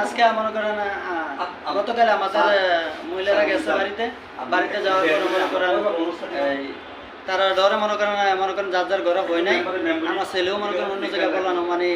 আজকে মনে করেন গতকাল আমাদের মহিলারা গেছে বাড়িতে বাড়িতে যাওয়ার পরে মনে করেন তারা ডরে মনে করেন মনে করেন যার যার ঘরে বই নাই। আমার ছেলেও মনে করেন অন্য জায়গায় বললাম মানে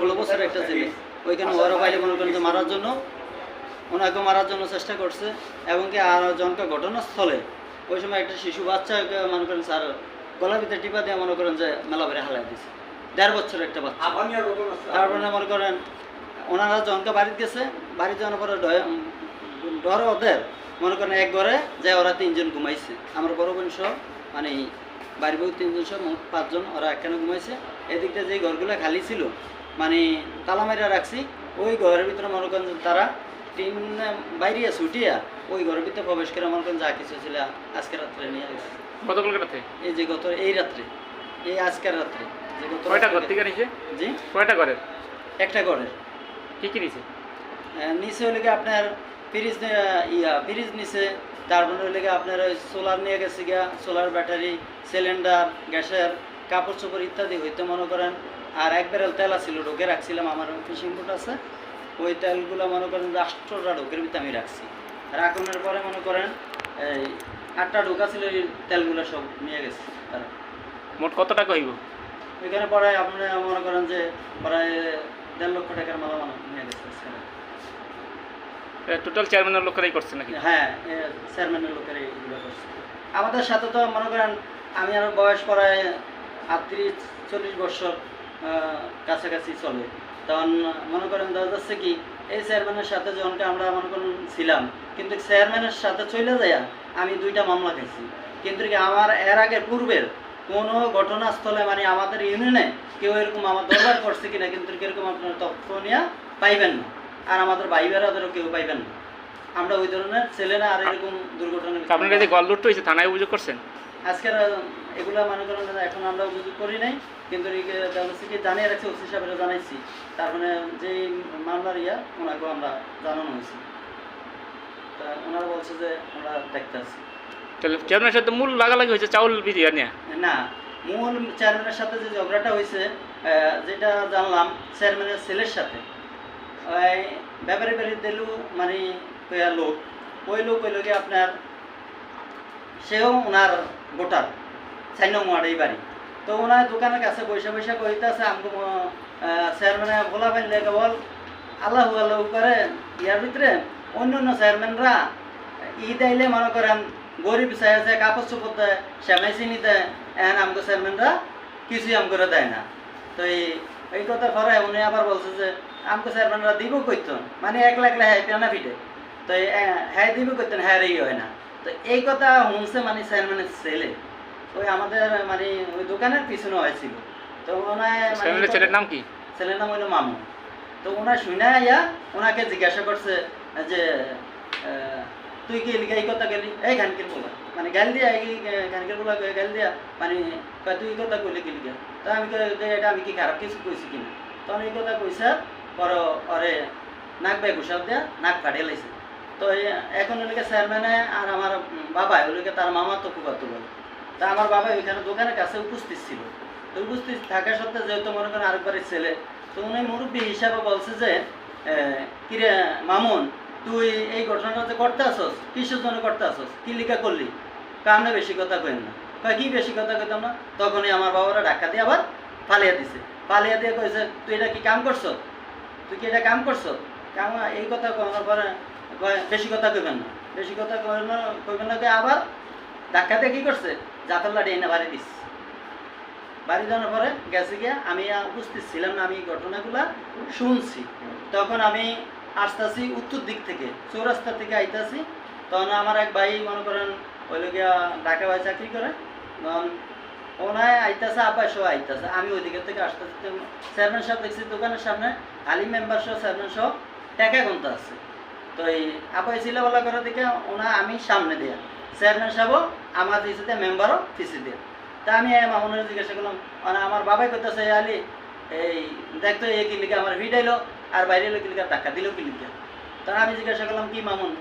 ষোলো বছরের একটা ছেলে। ওইখানে বাইরে মনে করেন মারার জন্য ওনাকে মারার জন্য চেষ্টা করছে এবং কি আর জনকে ঘটনাস্থলে ওই সময় একটা শিশু বাচ্চা মনে করেন স্যার গলার ভিতরে টিপা দিয়ে মনে করেন যে মেলা বেড়ে হালাই দিছে দেড় বছরের একটা বাচ্চা। তারপরে মনে করেন ওনারা জনকে বাড়িতে গেছে বাড়িতে যাওয়ার পরে ডর ওদের। মনে করেন এক ঘরে যে ওরা তিনজন ঘুমাইছে। আমার বড় বোন সহ মানে বাড়ি বউ তিনজন সহ মোট পাঁচজন ওরা একখানে ঘুমাইছে। এদিকটা যে ঘরগুলো খালি ছিল মানে তালা মারিয়া রাখছি ওই ঘরের ভিতরে মনে করেন তারা টিন বাইরে ছুটিয়া ওই ঘরের ভিতরে প্রবেশ করে মনে করেন যা কিছু ছিল আজকে রাত্রে নিয়ে গেছে। গতকাল রাতে? এই যে গত এই রাত্রে এই আজকের রাত্রে যে গত কয়টা ঘর থেকে নিছে? জি? কয়টা ঘরের? একটা ঘরের। কি কি নিছে? নিচে হলে আপনার ফ্রিজ ইয়া ফ্রিজ নিচে তারপরে হলে আপনার ওই সোলার নিয়ে গেছে গিয়া সোলার ব্যাটারি সিলিন্ডার গ্যাসের কাপড় চোপড় ইত্যাদি হইতে মনে করেন আর এক ব্যারেল তেল আছিল ঢোকে রাখছিলাম আমার ফিশিং বোট আছে ওই তেলগুলো মনে করেন আষ্টটা ঢোকের ভিতরে আমি রাখছি। রাখনের পরে মনে করেন এই আটটা ঢোকা ছিল এই তেলগুলো সব নিয়ে গেছে তারা। মোট কত টাকা হইব? ওইখানে পরে আপনি মনে করেন যে প্রায় দেড় লক্ষ টাকার মালা নিয়ে গেছে টোটাল চেয়ারম্যানের লোকেরাই করছে নাকি? হ্যাঁ চেয়ারম্যানের করছে। আমাদের সাথে তো মনে করেন আমি আর বয়স প্রায় আটত্রিশ চল্লিশ বছর কাছাকাছি চলে। তখন মনে করেন দেখা যাচ্ছে কি এই চেয়ারম্যানের সাথে যখনকে আমরা মনে করেন ছিলাম কিন্তু চেয়ারম্যানের সাথে চলে যায় আমি দুইটা মামলা খাইছি। কিন্তু কি আমার এর আগের পূর্বের কোনো ঘটনাস্থলে মানে আমাদের ইউনিয়নে কেউ এরকম আমার দরবার করছে কিনা কিন্তু এরকম আপনার তথ্য নিয়ে পাইবেন না। আর আমাদের ভাই বেড়াদেরও কেউ পাইবেন না। আমরা ওই ধরনের ছেলে না আর এরকম দুর্ঘটনা আপনার যে গল লুট হয়েছে থানায় অভিযোগ করছেন? আজকের এগুলা মনে করেন এখন আমরা অভিযোগ করি নাই কিন্তু কি জানিয়ে রাখছি ওসি সাহেবেরা জানাইছি। তার মানে যে মামলার ইয়া ওনাকেও আমরা জানানো হয়েছে। তা ওনারা বলছে যে আমরা দেখতে আছি। চেয়ারম্যানের সাথে মূল লাগালাগি হয়েছে চাউল বিরিয়া নিয়ে? না, মূল চেয়ারম্যানের সাথে যে ঝগড়াটা হয়েছে যেটা জানলাম চেয়ারম্যানের ছেলের সাথে, ওই ব্যাপারে বেরিয়ে দিলু মানে লোক, ওই লোক ওই লোকে আপনার, সেও ওনার ভোটার, চাইন ওয়ার্ডেই বাড়ি। তো ওনার দোকানের কাছে বৈশা বৈশা কইতেছে, আমগো চেয়ারম্যানে বলা পাইলে কেবল আল্লাহ আল্লাহ করে ইয়ার ভিতরে অন্য অন্য চেয়ারম্যানরা ঈদ আইলে মনে করেন গরিব আছে কাপড় চোপড় দেয় শ্যামাই চিনি দেয় এন আমগো চেয়ারম্যানরা কিছুই আম করে দেয় না। তো এই এই কথা করে উনি আবার বলছে যে আমগো চেয়ারম্যানরা দিব কইতো মানে একলা একলা হ্যাঁ পেনা ফিটে। তো হ্যাঁ দিব কইতেন হ্যাঁ রেই হয় না। তো এই কথা শুনছে মানে চেয়ারম্যানের ছেলে। ওই আমাদের মানে ওই দোকানের পিছনে হয়েছিল। তো ওনায় মানে ছেলের নাম কি? ছেলের নাম হইল মামু তো ওনার শুনে আইয়া ওনাকে জিজ্ঞাসা করছে যে তুই কি এই কথা গেলি এই খানকির বলা? মানে গাল দিয়া, এই খানকির বলা গাল দিয়া মানে তুই এই কথা কইলি লিখে? তো আমি এটা আমি কি খারাপ কিছু কইছি কিনা? তখন এই কথা কইছে, পর অরে নাক বাই ঘুষাল দিয়া, নাক ফাটিয়ে লাইছে। তো এখন ওইদিকে চেয়ারম্যানে আর আমার বাবা ওইদিকে তার মামা তো ফুফাতো বলে তা আমার বাবা ওইখানে দোকানের কাছে উপস্থিত ছিল। তো উপস্থিত থাকা সত্ত্বেও যেহেতু মনে করেন আরেকবারের ছেলে, তো উনি মুরব্বী হিসাবে বলছে যে কিরে, মামুন তুই এই ঘটনাটা যে করতে আসস, কিসের জন্য করতে আসস? কি লিখা করলি? কামনে বেশি কথা কইন না। কয়, কি বেশি কথা কইতাম না? তখনই আমার বাবারা ধাক্কা দিয়ে আবার ফালিয়ে দিছে। ফালিয়ে দিয়ে কইছে, তুই এটা কি কাম করছ? তুই কি এটা কাম করছ? কাম, এই কথা করার পরে বেশি কথা কইবেন না। বেশি কথা কইবেন না আবার ধাক্কা দিয়ে কি করছে? লাড়ি এনে বাড়ি দিচ্ছে বাড়ি যাওয়ার পরে গেছে গিয়া, আমি উপস্থিত ছিলাম না, আমি ঘটনাগুলা শুনছি। তখন আমি আসতেছি উত্তর দিক থেকে, চৌরাস্তা থেকে আইতাছি। তখন আমার এক ভাই মনে করেন ওইলো গিয়া ঢাকা ভাই চাকরি করে। তখন ওনায় আইতাছে আব্বা সহ আইতাছে। আমি ওই দিকে থেকে আসতেছি। চেয়ারম্যান সাহেব দেখছি দোকানের সামনে, আলী মেম্বার সহ, চেয়ারম্যান সহ টাকা গুনতে আছে তো এই আপাই চিলাবেলা করে দেখে ওনা আমি সামনে দেয়া। চেয়ারম্যান সাহেবও আমার দিয়েছে মেম্বারও পিছিয়ে দেয়া। তা আমি মামুনের জিজ্ঞাসা করলাম আমার বাবাই করতেছে আলি, এই দেখতো এ কি লিখে আমার ভিড়াইলো আর বাইরে এলো কি লিখে ধাক্কা দিল কি লিখে তখন আমি জিজ্ঞাসা করলাম, কি মামুন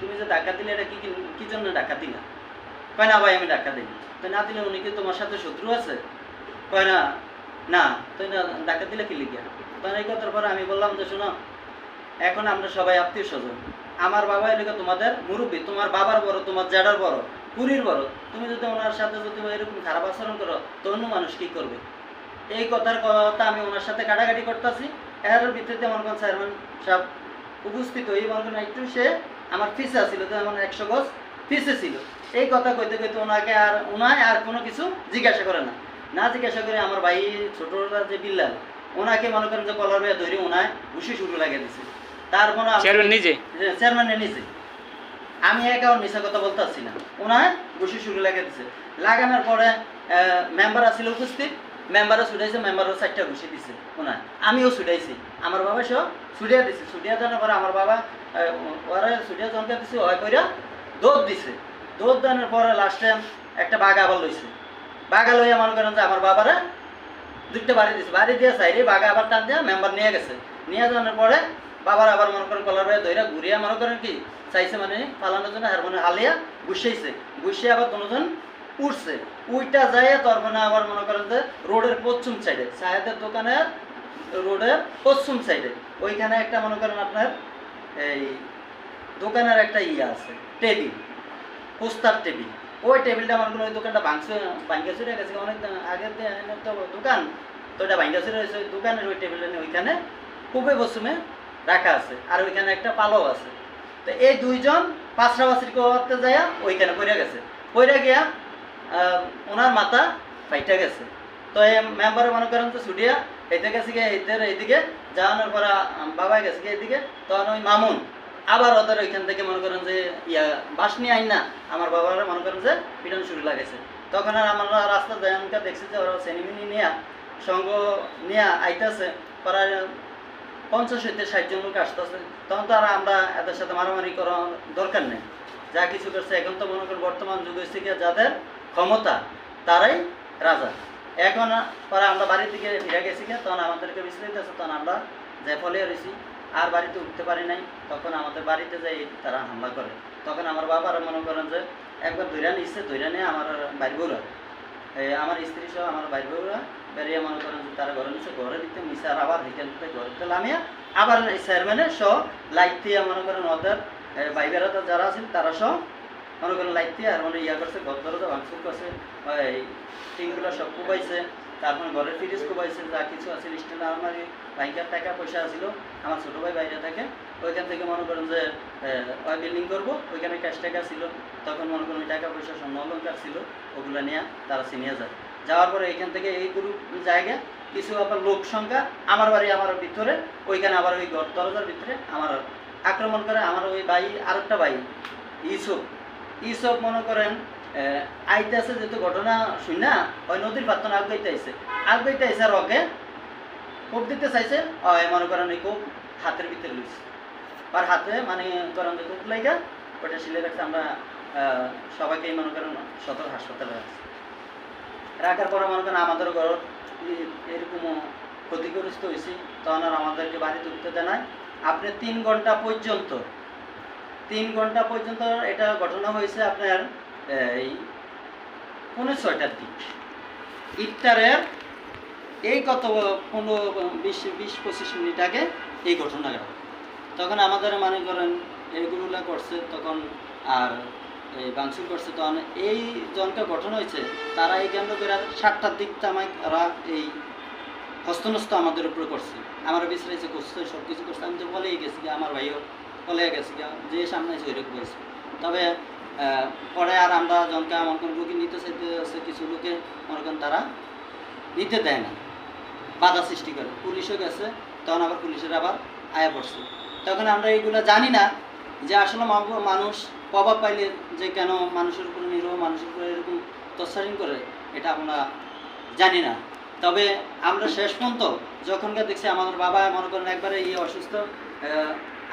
তুমি যে ধাক্কা দিলে, এটা কি কি- জন্য ধাক্কা দিলা? কয়, না ভাই, আমি ধাক্কা দিই তো না দিলে উনি কি তোমার সাথে শত্রু আছে? কয়, না না। তুই না, ধাক্কা দিলে কি লিখে তখন এই কথার পরে আমি বললাম যে, শোনো, এখন আমরা সবাই আত্মীয় স্বজন। আমার বাবা এলাকা তোমাদের মুরব্বী, তোমার বাবার বড়, তোমার জ্যাডার বড় পুরীর বড়। তুমি যদি ওনার সাথে যদি এরকম খারাপ আচরণ করো, তো অন্য মানুষ কি করবে? এই কথার কথা আমি ওনার সাথে কাটাকাটি করতেছি। এর ভিত্তিতে আমার কোন চেয়ারম্যান সাহেব উপস্থিত হই মনে করেন একটু সে আমার ফিসে আসছিল তো আমার একশো গজ ফিসে ছিল। এই কথা কইতে কইতে ওনাকে আর ওনায় আর কোনো কিছু জিজ্ঞাসা করে না। না জিজ্ঞাসা করে আমার ভাই ছোটরা যে বিল্লাল ওনাকে মনে করেন যে কলার হয়ে ধরে ওনায় ঘুষি শুরু লাগিয়ে দিছে। তারপর চেয়ারম্যান নিজে? চেয়ারম্যানের নিচে আমি একা ওর মিশা কথা বলতে পারছি না। ওনায় ঘুষি শুরু লাগিয়ে দিছে। লাগানোর পরে মেম্বার আছিল উপস্থিত। মেম্বারও ছুটাইছে, মেম্বারও চারটা ঘুষি দিছে। ওনায় আমিও ছুটাইছি। আমার বাবা সব ছুটিয়া দিছে। ছুটিয়া দেওয়ার পরে আমার বাবা ওরা ছুটিয়া জনকে দিছে হয় কইরা দৌড় দিছে। দৌড় দেওয়ার পরে লাস্টে একটা বাঘ আবার লইছে। বাঘা লইয়া মনে করেন যে আমার বাবারা দুইটা বাড়ি দিছে। বাড়ি দিয়ে সাইডে বাঘা আবার টান দিয়ে মেম্বার নিয়ে গেছে। নিয়ে যাওয়ার পরে বাবার আবার মনে করেন কলার হয়ে ধইরা ঘুরিয়া মনে করেন কি, চাইছে মানে পালানোর জন্য হার মানে হালিয়া গুছাইছে গুছিয়ে আবার দুজন উঠছে উইটা যায় তার মানে আবার মনে করেন যে রোডের পশ্চিম সাইডে সাহেদের দোকানের রোডের পশ্চিম সাইডে ওইখানে একটা মনে করেন আপনার এই দোকানের একটা ইয়ে আছে, টেবিল পোস্টার টেবিল। ওই টেবিলটা মনে করেন ওই দোকানটা ভাঙছে ভাঙ্গা চুরে গেছে। অনেক আগের তো দোকান, তো এটা ভাঙ্গা চুরে গেছে। ওই দোকানের ওই টেবিলটা নিয়ে ওইখানে খুবই বসুমে রাখা আছে। আর ওইখানে একটা পালও আছে। তো এই দুইজন পাঁচটা বাসির করতে যায় ওইখানে পড়ে গেছে। পড়ে গিয়া ওনার মাথা ফাইটা গেছে। তো এই মেম্বারে মনে করেন তো ছুটিয়া এইতে গেছে গিয়ে এইদের এইদিকে যাওয়ানোর পরে বাবাই গেছে গিয়ে এইদিকে। তখন ওই মামুন আবার ওদের ওইখান থেকে মনে করেন যে ইয়া বাস নিয়ে আইন না, আমার বাবারা মনে করেন যে পিটন শুরু লাগেছে তখন আর আমরা রাস্তা দেয়ানকে দেখছি যে ওরা সেনিমিনি নিয়ে, সঙ্গ নিয়ে আইতেছে। প্রায় পঞ্চাশ হইতে ষাট জন লোক আসতেছে। তখন তো আর আমরা এদের সাথে মারামারি করার দরকার নেই। যা কিছু করছে, এখন তো মনে করেন বর্তমান যুগ হয়েছে যাদের ক্ষমতা, তারাই রাজা। এখন পরে আমরা বাড়ি থেকে ফিরে গেছি তখন আমাদেরকে বিস্তারিত আছে তখন আমরা যে ফলে রয়েছি, আর বাড়িতে উঠতে পারি নাই। তখন আমাদের বাড়িতে যাই তারা হামলা করে। তখন আমার বাবারা মনে করেন যে, একবার ধৈরা নিচ্ছে ধৈরা নিয়ে আমার বাড়ি বউরা আমার স্ত্রী সহ আমার বাড়ি বউরা বেরিয়ে মনে করেন যে, তারা ঘরে নিচ্ছে ঘরে দিতে মিশে আর আবার হেঁটে দিতে, ঘরে লামিয়া আবার এই চেয়ারম্যানের সহ লাইট দিয়ে মনে করেন ওদের বেড়াতে যারা আছেন, তারা সহ মনে করেন দিয়ে আর মানে ইয়া করছে, ঘর দরজা ভাঙচুর করছে এই টিনগুলো সব কুবাইছে তারপরে ঘরের ফ্রিজ কুবাইছে, যা কিছু আছে স্টেন আলমারি ব্যাংকের টাকা পয়সা ছিল আমার ছোটো ভাই বাইরে থাকে, ওইখান থেকে মনে করেন যে ওই বিল্ডিং করব, ওইখানে ক্যাশ টাকা ছিল, তখন মনে করেন ওই টাকা পয়সা স্বর্ণ অলঙ্কার ছিল, ওগুলো নিয়ে তারা চিনিয়ে যায়। যাওয়ার পরে এখান থেকে এই গ্রুপ জায়গা, কিছু আবার লোক সংখ্যা, আমার বাড়ি আমার ভিতরে, ওইখানে আবার ওই ঘর দরজার ভিতরে আমার আক্রমণ করে আমার ওই ভাই, আরেকটা ভাই, ইসুফ। ইসব মনে করেন আহ, আইতাছে যেহেতু ঘটনা শুন না ওই নদীর পাত্তন আগাইতে আইছে। আগাইতে আইসে আর ওকে কোপ দিতে চাইছে ওই মনে করেন ওই কোপ হাতের ভিতরে লুইছে। আর হাতে মানে করেন যে কোপ লাইগা ওটা শিলে রাখছে আমরা সবাইকেই মনে করেন সদর হাসপাতালে রাখছি। রাখার পরে মনে করেন আমাদের ঘর এরকম ক্ষতিগ্রস্ত হয়েছি তখন আর আমাদেরকে বাড়িতে উঠতে দেয় নাই। আপনি তিন ঘণ্টা পর্যন্ত তিন ঘণ্টা পর্যন্ত এটা ঘটনা হয়েছে আপনার, এই পৌনে ছয়টার দিক। ইফতারের এই কত পনেরো, বিশ বিশ, পঁচিশ মিনিট আগে এই ঘটনা ঘটে। তখন আমাদের মনে করেন এইগুলো করছে, তখন আর এই বাংসুর করছে, তখন এই জনকে ঘটনা হয়েছে, তারা এই কেন্দ্র করে সাতটার দিক ওরা এই হস্তনস্ত আমাদের উপরে করছে। আমার বিশ্রাইছে করছে সব কিছু করছে। আমি তো বলেই গেছি যে আমার ভাইও বলে গেছি যে সামনে আছে ওইরকম হয়েছে। তবে পরে আর আমরা জনকে আমার কোন রুগী নিতে চাইতে কিছু লোকে মনে করেন তারা নিতে দেয় না। বাধা সৃষ্টি করে। পুলিশও গেছে, তখন আবার পুলিশের আবার আয়া পড়ছে। তখন আমরা এইগুলো জানি না যে আসলে মানুষ প্রভাব পাইলে যে কেন মানুষের উপরে নিরহ, মানুষের উপরে এরকম তৎসারিন করে, এটা আমরা জানি না। তবে আমরা শেষ পর্যন্ত যখনকার দেখছি আমাদের বাবা মনে করেন একবারে ইয়ে অসুস্থ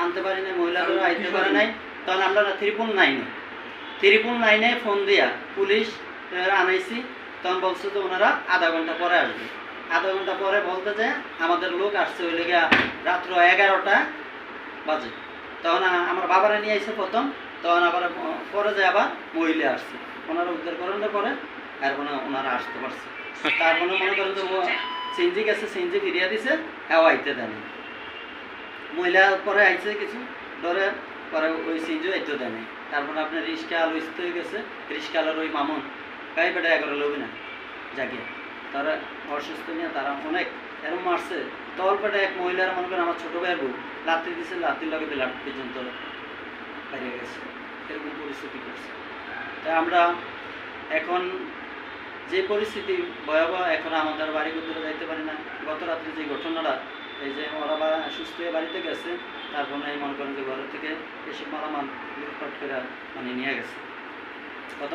আনতে পারি না মহিলাদেরও আইতে পারে নাই। তখন আমরা ত্রিপুল নাইনে ত্রিপুল নাইনে ফোন দিয়া পুলিশ আনাইছি। তখন বলছে যে ওনারা আধা ঘণ্টা পরে আসবে। আধা ঘণ্টা পরে বলতে যে আমাদের লোক আসছে ওই লেগে রাত্র এগারোটা বাজে। তখন আমার বাবারা নিয়ে আইসে প্রথম। তখন আবার পরে যে আবার মহিলা আসছে। ওনারা উদ্ধার করানোর পরে আর মানে ওনারা আসতে পারছে। তার মানে করেন যে সিএনজি গেছে সিএনজি ফিরিয়ে দিছে হ্যাঁ আইতে দেয়নি মহিলা পরে আইছে কিছু, ধরে পরে ওই সিএনজি দেয় দেয়নি তারপরে আপনার রিক্সা আলো ইস্ত হয়ে গেছে রিক্সা আলোর ওই মামুন, গাই বেটা এগারো লোক না জাগে তারা অসুস্থ নিয়ে তারা অনেক এরকম মারছে। তল পেটে এক মহিলার মনে করেন আমার ছোটো ভাইয়ের বউ, লাত্তি দিছে, লাত্তির লগে বিলাট পর্যন্ত হারিয়ে গেছে। এরকম পরিস্থিতি করছে। তাই আমরা এখন যে পরিস্থিতি ভয়াবহ, এখন আমাদের বাড়ি ঘুরতে যাইতে পারি না। গত রাত্রে যে ঘটনাটা এই যে ওরা সুস্থ হয়ে বাড়িতে গেছে তারপরে এই মনে করেন যে ঘরের থেকে এসে মালামাল লুটপাট করে মানে নিয়ে গেছে। কত